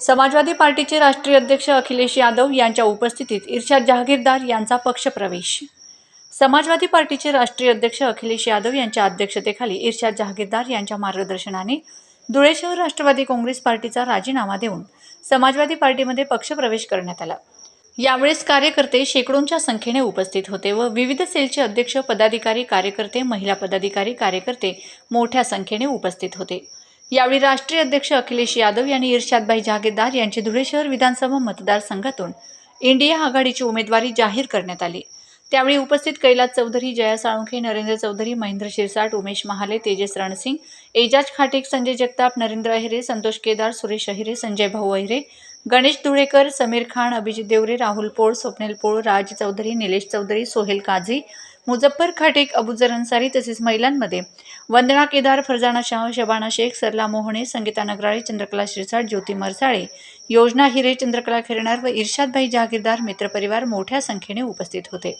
समाजवादी पार्टीचे राष्ट्रीय अध्यक्ष अखिलेश यादव यांच्या उपस्थितीत इर्शाद जहागीरदार यांचा पक्षप्रवेश. समाजवादी पार्टीचे राष्ट्रीय अध्यक्ष अखिलेश यादव यांच्या अध्यक्षतेखाली इर्शाद जहागीरदार यांच्या मार्गदर्शनाने धुळे शहर राष्ट्रवादी काँग्रेस पार्टीचा राजीनामा देऊन समाजवादी पार्टीमध्ये पक्षप्रवेश करण्यात आला. यावेळेस कार्यकर्ते शेकडोंच्या संख्येने उपस्थित होते व विविध सेलचे अध्यक्ष पदाधिकारी कार्यकर्ते महिला पदाधिकारी कार्यकर्ते मोठ्या संख्येने उपस्थित होते. यावेळी राष्ट्रीय अध्यक्ष अखिलेश यादव यांनी इर्शादभाई जहागीरदार यांची धुळे शहर विधानसभा मतदारसंघातून इंडिया आघाडीची उमेदवारी जाहीर करण्यात आली. त्यावेळी उपस्थित कैलास चौधरी जया साळुंखे नरेंद्र चौधरी महेंद्र शिरसाट उमेश महाले तेजस रणसिंग एजाज खाटेक संजय जगताप नरेंद्र अहिरे संतोष केदार सुरेश अहिरे संजय भाऊ अहिरे गणेश धुळेकर समीर खान अभिजित देवरे राहुल पोळ स्वप्नील पोळ राज चौधरी निलेश चौधरी सोहेल काझी मुझफ्फर खाटेक अबुजर अन्सारी तसेच महिलांमध्ये. वंदना केदार फरजाना शाह शबाना शेख सरला मोहणे संगीता नगराळे चंद्रकला शिरसाट ज्योती मरसाळे योजना हिरे चंद्रकला खेरणार व इर्शादभाई जहागीरदार मित्रपरिवार मोठ्या संख्येने उपस्थित होते.